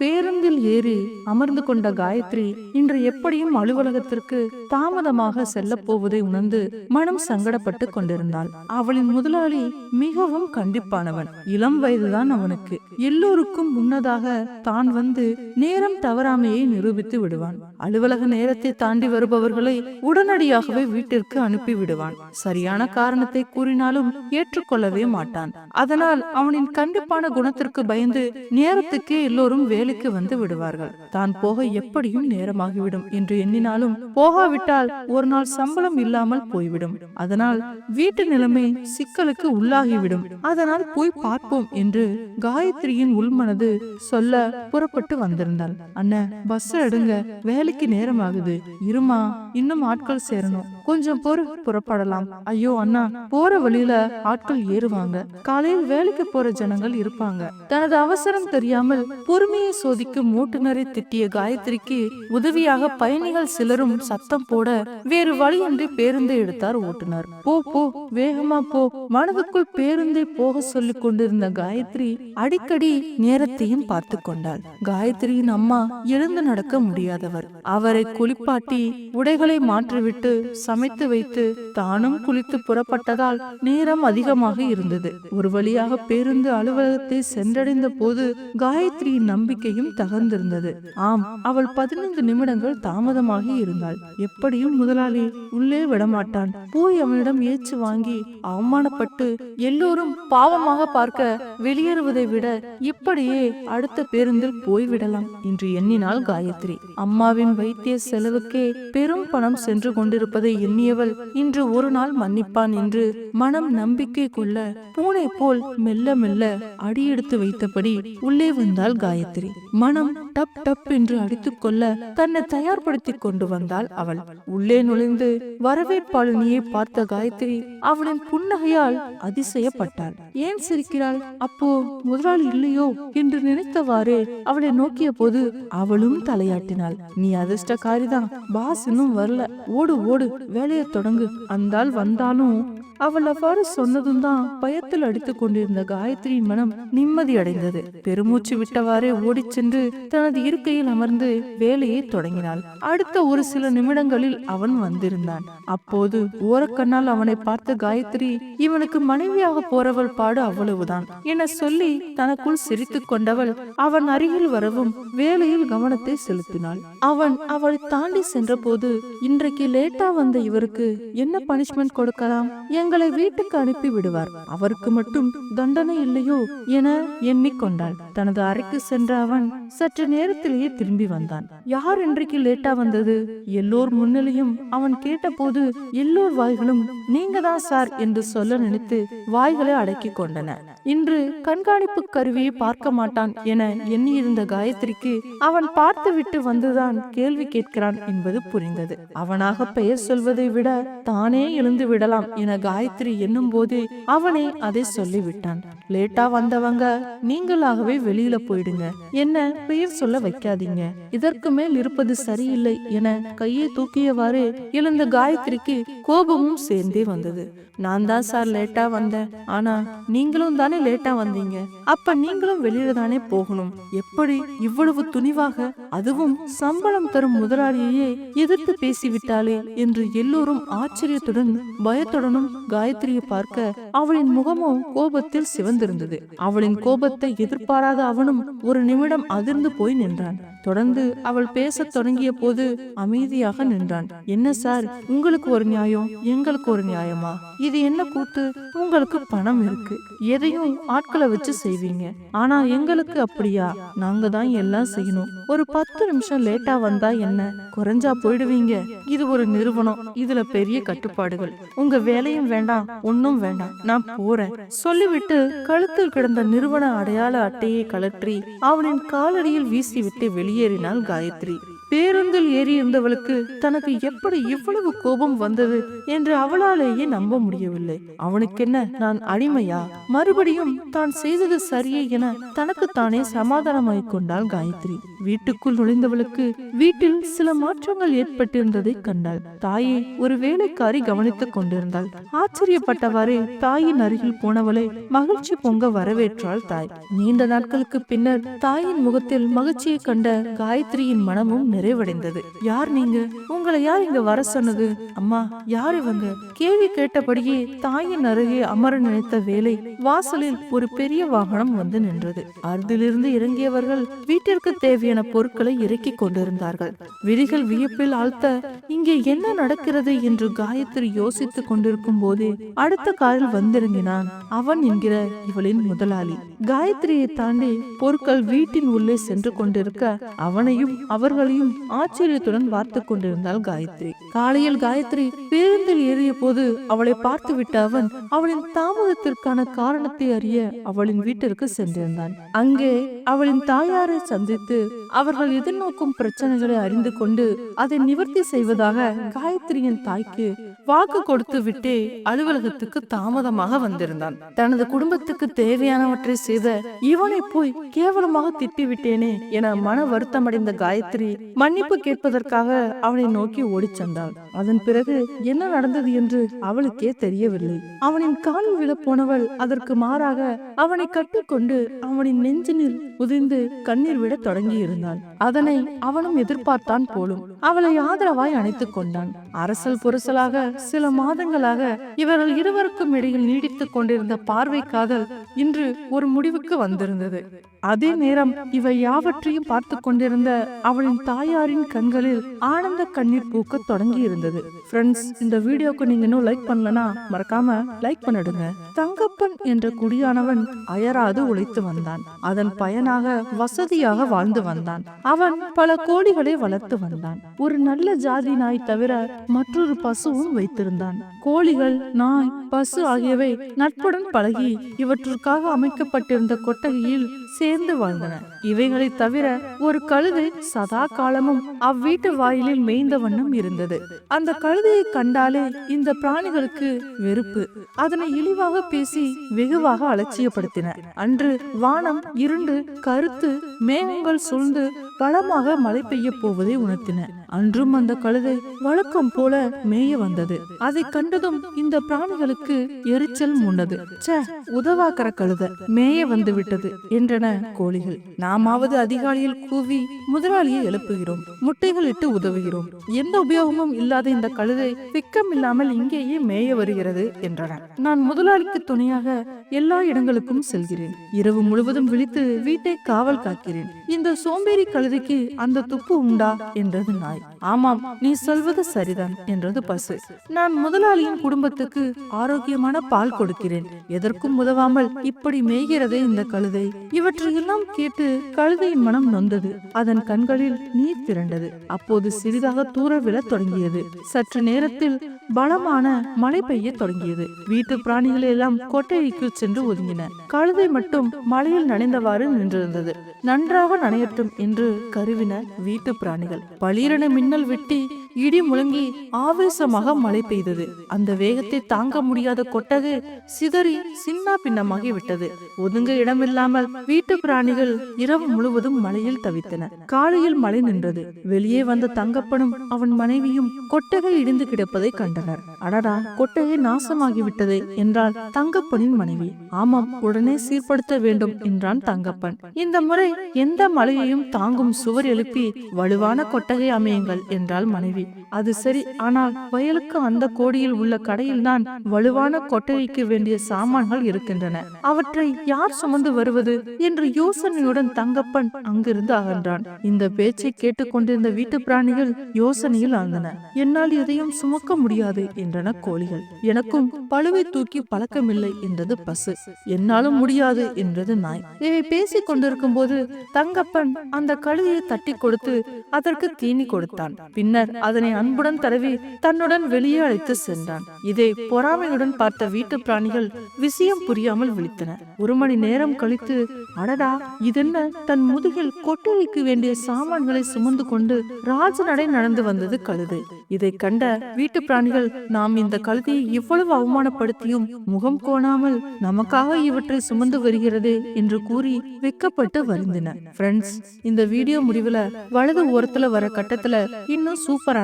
பேருந்தில் ஏறி அமர்ந்து கொண்ட காயத்ரி இன்று எப்படியும் அலுவலகத்திற்கு தாமதமாக செல்ல போவதை உணர்ந்து மனம் சங்கடப்பட்டு கொண்டிருந்தாள். அவளின் முதலாளி மிகவும் கண்டிப்பானவன். இளம் வயதுதான் அவனுக்கு. எல்லோருக்கும் முன்னதாக தான் வந்து நேரம் தவறாமையை நிரூபித்து விடுவான். அலுவலக நேரத்தை தாண்டி வருபவர்களை உடனடியாகவே வீட்டிற்கு அனுப்பி விடுவான் சரியான காரணத்தை கூறினாலும் ஏற்றுக்கொள்ளவே மாட்டான். அதனால் அவனின் கண்டிப்பான குணத்திற்கு பயந்து நேரத்துக்கே எல்லோரும் வேலைக்கு வந்து விடுவார்கள். தான் போக எப்படியும் நேரமாகிவிடும் என்று எண்ணினாலும் போகாவிட்டால் ஒரு நாள் சம்பளம் இல்லாமல் போய்விடும். அதனால் வீட்டு நிலைமை சிக்கலுக்கு உள்ளாகிவிடும். அதனால் போய் பார்ப்போம் என்று காயத்ரியின் உள்மனது சொல்ல புறப்பட்டு வந்திருந்தாள். அண்ணன் பஸ் எடுங்க. வேலைக்கு நேரம் ஆகுது இருமா இன்னும் ஆட்கள் சேரணும். கொஞ்சம் பொறு புறப்படலாம். ஐயோ அண்ணா போற வழியில ஆட்கள் ஏறுவாங்க. காலையில் வேலைக்கு போற ஜனங்கள் இருப்பாங்க. தனது அவசரம் தெரியாமல் பொறுமையை சோதிக்கும் ஓட்டுநரை திட்டிய காயத்ரிக்கு உதவியாக பயணிகள் சிலரும் சத்தம் போட வேறு வழியின்றி பேருந்தை எடுத்தார் ஓட்டுநர். போ போ வேகமா போ. மனதுக்குள் பேருந்தை போக சொல்லிக் கொண்டிருந்த காயத்ரி அடிக்கடி நேரத்தையும் பார்த்து கொண்டாள். காயத்ரியின் அம்மா எழுந்து நடக்க முடியாதவர். அவரை குளிப்பாட்டி உடைகளை மாற்றிவிட்டு சமைத்து வைத்து தானும் குளித்து புறப்பட்டதால் நேரம் அதிகமாக இருந்தது. ஒரு வழியாக பேருந்து அலுவலகத்தை சென்றடைந்த போது காயத்ரியின் நம்பிக்கையும் தகர்ந்திருந்தது. ஆம் அவள் பதினைந்து நிமிடங்கள் தாமதமாகி இருந்தாள். எப்படியும் முதலாளி உள்ளே விடமாட்டான். போய் அவனிடம் ஏச்சு வாங்கி அவமானப்பட்டு எல்லோரும் பாவமாக பார்க்க வெளியேறுவதை விட இப்படியே அடுத்த பேருந்தில் போய்விடலாம் என்று எண்ணினாள் காயத்ரி. அம்மாவின் வைத்திய செலவுக்கே பெரும் பணம் சென்று கொண்டிருப்பதை எண்ணியவள் இன்று ஒரு நாள் மன்னிப்பான் என்று மனம் நம்பிக்கை கொள்ள பூனை போல் மெல்ல மெல்ல அடியெடுத்து வைத்தபடி உள்ளே வந்தாள் காயத்ரி. மனம் டப் டப் என்று அடித்துக் கொள்ள தன்னை தயார்படுத்திக் கொண்டு வந்தாள் அவள். உள்ளே நுழைந்து வரவேற்பாளினியை பார்த்த காயத்ரி அவளின் புன்னகையால் அதிசயப்பட்டாள். ஏன் சிரிக்கிறாள்? அப்போ முதலாளி இல்லையோ? என்று நினைத்தவாறே அவளை நோக்கிய போது அவளும் தலையாட்டினாள். நீ அதிர்ஷ்டக்காரிதான். பாஸ் இன்னும் வரல. ஓடு ஓடு. வேலையை தொடங்கு. அந்தால் வந்தாலும் அவள் அவ்வாறு சொன்னதும் தான் பயத்தில் அடித்துக் கொண்டிருந்த காயத்ரியின் மனம் நிம்மதி அடைந்தது பெருமூச்சு விட்டவாறே ஓடிச் சென்று தனது இருக்கையில் அமர்ந்து வேலையை தொடங்கினாள். அடுத்த ஒரு சில நிமிடங்களில் அவன் வந்திருந்தான். அப்போது ஓரக்கண்ணால் அவனை பார்த்த காயத்ரி இவனுக்கு மனைவியாக போறவள் பாடு அவ்வளவுதான் என சொல்லி தனக்குள் சிரித்துக் கொண்டவள் அவன் அருகில் வரவும் வேலையில் கவனத்தை செலுத்தினாள். அவன் அவளை தாண்டி சென்றபோது இன்றைக்கு லேட்டா வந்த இவருக்கு என்ன பனிஷ்மெண்ட் கொடுக்கலாம்? எங்களை வீட்டுக்கு அனுப்பி விடுவார். அவருக்கு மட்டும் தண்டனை இல்லையோ என எண்ணிக்கொண்டாள். தனது அறைக்கு சென்ற அவன் சற்று நேரத்திலேயே திரும்பி வந்தான். யார் இன்றைக்கு லேட்டா வந்தது? எல்லோர் முன்னிலையும் அவன் கேட்டபோது எல்லோர் வாய்களும் நீங்க தான் சார் என்று சொல்ல நினைத்து வாய்களை அடக்கிக் கொண்டன. இன்று கண்காணிப்பு கருவியை பார்க்க மாட்டான் என எண்ணியிருந்த காயத்ரிக்கு அவன் பார்த்துவிட்டு வந்துதான் கேள்வி கேட்கிறான் என்பது புரிந்தது. அவனாக பெயர் சொல்வதை விட தானே எழுந்து விடலாம் என காயத்ரி என்னும் போதே அவனே அதை சொல்லிவிட்டான். லேட்டா வந்தவங்க நீங்களாகவே வெளியில போயிடுங்க. என்ன பெயர் சொல்ல வைக்காதீங்க. இதற்கு மேல் இருப்பது சரியில்லை என கையை தூக்கியவாறு எழுந்த காயத்ரிக்கு கோபமும் சேர்ந்தே வந்தது. நான் தான் சார் லேட்டா வந்தேன். ஆனா நீங்களும் தானே லேட்டா வந்தீங்க. அப்ப நீங்களும் வெளியில தானே போகணும். எப்படி இவ்வளவு துணிவாக அதுவும் சம்பளம் தரும் முதலாளியையே எதிர்த்து பேசிவிட்டாளே? என்று எல்லோரும் ஆச்சரியத்துடன் பயத்துடனும் காயத்ரியை பார்க்க அவளின் முகமும் கோபத்தில் சிவந்திருந்தது. அவளின் கோபத்தை எதிர்பாராத அவனும் ஒரு நிமிடம் அதிர்ந்து போய் நின்றான். தொடர்ந்து அவள் பேசத் தொடங்கிய போது அமைதியாக நின்றான். என்ன சார் உங்களுக்கு ஒரு நியாயம் எங்களுக்கு ஒரு நியாயமா? இது என்ன கூத்து? உங்களுக்கு பணம் இருக்கு. எதையும் ஆட்களை வச்சு செய்வீங்க. ஆனா எங்களுக்கு அப்படியா? நாங்க தான் எல்லாம் செய்யணும். ஒரு பத்து நிமிஷம் லேட்டா வந்தா என்ன? குறைஞ்சா போயிடுவீங்க. இது ஒரு நிறுவனம். இதுல பெரிய கட்டுப்பாடுகள். உங்க வேலையும் வேண்டாம் ஒன்னும் வேண்டாம். நான் போறேன். சொல்லிவிட்டு கழுத்தில் கிடந்த நிறுவன அடையாள அட்டையை கழற்றி அவனின் காலடியில் வீசிவிட்டு வெளியேறினாள் காயத்ரி. பேருந்தில் ஏறியிருந்தவளுக்கு தனக்கு எப்படி இவ்வளவு கோபம் வந்தது என்று அவளாலேயே நம்ப முடியவில்லை. அவனுக்கென்ன நான் அடிமையா? மறுபடியும் தான் செய்தது சரியே என தனக்குத்தானே சமாதானமாய் கொண்டாள் காயத்ரி. வீட்டுக்குள் நுழைந்தவளுக்கு வீட்டில் சில மாற்றங்கள் ஏற்பட்டிருந்ததை கண்டாள். தாயை ஒரு வேலைக்காரி கவனித்துக் கொண்டிருந்தாள். ஆச்சரியப்பட்டவாறே தாயின் அருகில் போனவளை மகிழ்ச்சி பொங்க வரவேற்றாள் தாய். நீண்ட நாட்களுக்கு பின்னர் தாயின் முகத்தில் மகிழ்ச்சியை கண்ட காயத்ரியின் மனமும் நிறைவடைந்தது. யார் நீங்க? உங்களை யார் இங்க வர சொன்னது? அம்மா யார் இவங்க? கேள்வி கேட்டபடியே தாயின் அருகே அமர நினைத்த வேலை வாசலில் ஒரு பெரிய வாகனம் வந்து நின்றது. அருகிலிருந்து இறங்கியவர்கள் வீட்டிற்கு தேவையான பொருட்களை இறக்கிக் கொண்டிருந்தார்கள். விழிகள் வியப்பில் ஆழ்த்த இங்கே என்ன நடக்கிறது என்று காயத்ரி யோசித்துக் கொண்டிருக்கும் போது அடுத்த காரில் வந்திறங்கினான். அவன் என்கிற இவளின் முதலாளி. காயத்ரியை தாண்டி பொருட்கள் வீட்டின் உள்ளே சென்று கொண்டிருக்க அவனையும் அவர்களையும் ஆச்சரியத்துடன் பார்த்து கொண்டிருந்தாள் காயத்ரி. காலையில் காயத்ரி பேருந்தில் ஏறிய போது அவளை பார்த்துவிட்ட அவன் அவளின் தாமதத்திற்கான காரணத்தை அறிய அவளின் வீட்டிற்கு சென்றிருந்தான். அங்கே அவளின் தாயாரை சந்தித்து அவர்கள் எதிர்நோக்கும் பிரச்சனைகளை அறிந்து கொண்டு அதை நிவர்த்தி செய்வதாக காயத்ரியின் தாய்க்கு வாக்கு கொடுத்து விட்டே அலுவலகத்துக்கு தாமதமாக வந்திருந்தான். தனது குடும்பத்துக்கு தேவையானவற்றை செய்த இவனை போய் கேவலமாக திட்டிவிட்டேனே என மன வருத்தமடைந்த காயத்ரி மன்னிப்பு கேட்பதற்காக அவனை நோக்கி ஓடிச் சென்றாள் அதன் பிறகு என்ன நடந்தது என்று அவளுக்கே தெரியவில்லை. அவனின் காலில் விழப் போனவள் அதற்கு மாறாக அவனை கட்டிக்கொண்டு அவனின் நெஞ்சினில் உதிர்ந்து கண்ணீர் விட தொடங்கி இருந்தான் அதனை அவனும் எதிர்பார்த்தான் போலும். அவளை ஆதரவாய் அணைத்துக் கொண்டான். அரசல் புரசலாக சில மாதங்களாக இவர்கள் இருவருக்கும் இடையில் நீடித்துக் கொண்டிருந்த பார்வை காதல் இன்று ஒரு முடிவுக்கு வந்திருந்தது. அதே நேரம் இவை யாவற்றையும் பார்த்து கொண்டிருந்த அவளின் தாயாரின் கண்களில் ஆனந்த கண்ணீர் பூக்க தொடங்கி இருந்தது ஃப்ரெண்ட்ஸ் இந்த வீடியோக்கு நீங்க இன்னும் லைக் பண்ணலனா மறக்காம லைக் பண்ணிடுங்க. தங்கப்பன் என்ற குடியானவன் அயராது உழைத்து வந்தான். அதன் பயனாக வசதியாக வாழ்ந்து வந்தான். அவன் பல கோழிகளை வளர்த்து வந்தான். ஒரு நல்ல ஜாதி நாய் தவிர மற்றொரு பசுவும் வைத்திருந்தான். கோழிகள் நாய் பசு ஆகியவை நட்புடன் பழகி இவற்றுக்காக அமைக்கப்பட்டிருந்த கொட்டகையில் சேர்ந்து வாழ்ந்தன. இவைகளை தவிர ஒரு கழுதை சதா காலமும் அவ்வீட்டு வாயிலில் மேய்ந்த வண்ணம் இருந்தது. அந்த கழுதையை கண்டாலே இந்த பிராணிகளுக்கு வெறுப்பு. அதனை இழிவாக பேசி வெகுவாக அலட்சியப்படுத்தின. அன்று வானம் இருண்டு கருத்து மேகங்கள் சூழ்ந்து பலமாக மழை பெய்ய போவதை உணர்த்தின. அன்றும் அந்த கழுதை வழக்கம் போல மேய வந்தது. அதை கண்டதும் இந்த பிராணிகளுக்கு எரிச்சல் முன்னது ச்சே உதவாக்கர கழுதை மேய வந்து விட்டது என்றன கோழிகள். நாமாவது அதிகாலையில் கூவி முதலாளியை எழுப்புகிறோம். முட்டைகள் இட்டு உதவுகிறோம். எந்த உபயோகமும் இல்லாத இந்த கழுதை வெக்கம் இல்லாமல் இங்கேயே மேய வருகிறது என்றன. நான் முதலாளிக்கு துணையாக எல்லா இடங்களுக்கும் செல்கிறேன். இரவு முழுவதும் விழித்து வீட்டை காவல் காக்கிறேன். இந்த சோம்பேறி கழுதைக்கு அந்த துப்பு உண்டா? என்றது நாய். ஆமாம் நீ சொல்வது சரிதான் என்றது பசு. நான் முதலாளியின் குடும்பத்துக்கு ஆரோக்கியமான பால் கொடுக்கிறேன். எதற்கும் உதவாமல் இப்படி மேய்கிறதே இந்த கழுதை. இவற்றையெல்லாம் கேட்டு கழுதையின் மனம் நொந்தது. அதன் கண்களில் நீர் திரண்டது. அப்போது சிறிதாக தூர விழத் தொடங்கியது. சற்று நேரத்தில் பலமான மழை பெய்ய தொடங்கியது. வீட்டு பிராணிகள் எல்லாம் கொட்டைக்கு சென்று ஒதுங்கின. கழுதை மட்டும் மழையில் நனைந்தவாறு நின்றிருந்தது. நன்றாக நனையட்டும் என்று கருவின வீட்டு பிராணிகள். பளீரென மின்னல் வெட்டி இடி முழங்கி ஆவேசமாக மழை பெய்தது. அந்த வேகத்தை தாங்க முடியாத கொட்டகை சிதறி சின்ன பின்னமாகி விட்டது. ஒதுங்க இடமில்லாமல் வீட்டு பிராணிகள் இரவு முழுவதும் மழையில் தவித்தன. காலையில் மழை நின்றது. வெளியே வந்த தங்கப்பனும் அவன் மனைவியும் கொட்டகை இடிந்து கிடப்பதை கண்டனர். அடடா கொட்டகை நாசமாகிவிட்டது என்றால் தங்கப்பனின் மனைவி. ஆமாம் உடனே சீர்படுத்த வேண்டும் என்றான் தங்கப்பன். இந்த முறை எந்த மழையையும் தாங்கும் சுவர் எழுப்பி வலுவான கொட்டகை அமையுங்கள் என்றாள் மனைவி. அது சரி. ஆனால் வயலுக்கு அந்த கோடியில் உள்ள கடையில்தான் வலுவான கொட்டகைக்கு வேண்டிய சாமான்கள் இருக்கின்றன. அவற்றை யார் சுமந்து வருவது என்று யோசனையுடன் தங்கப்பன் அங்கிருந்து அகன்றான். இந்த பேச்சை கேட்டுக்கொண்டிருந்த வீட்டு பிராணிகள் யோசனையில் ஆழ்ந்தன என்னால் எதையும் சுமக்க முடியாது என்றன கோழிகள். எனக்கும் பழுவை தூக்கி பழக்கமில்லை என்றது பசு. என்னாலும் முடியாது என்றது நாய். இவை பேசிக் கொண்டிருக்கும் போது தங்கப்பன் அந்த கழுதையை தட்டி கொடுத்து அதற்கு தீனி கொடுத்தான் பின்னர் அதனை அன்புடன் தடவி தன்னுடன் வெளியே அழைத்து சென்றான். இதை பொறாமையுடன் பார்த்த வீட்டு பிராணிகள் விஷயம் புரியாமல் விழித்தன. ஒரு மணி நேரம் கழித்து அடடா இதென்ன? தன் முதுகில் கொட்டழிக்கு வேண்டிய சாமான்களை சுமந்து கொண்டு ராஜநடை நடந்து வந்தது கழுதை. இதை கண்ட வீட்டு பிராணிகள் நாம் இந்த கழுதையை இவ்வளவு அவமானப்படுத்தியும் முகம் கோணாமல் நமக்காக இவற்றை சுமந்து வருகிறது என்று கூறி வெக்கப்பட்டு வருந்தின. ஃப்ரெண்ட்ஸ் இந்த வீடியோ முடிவுல வலது ஓரத்துல வர கட்டத்துல இன்னும் சூப்பரான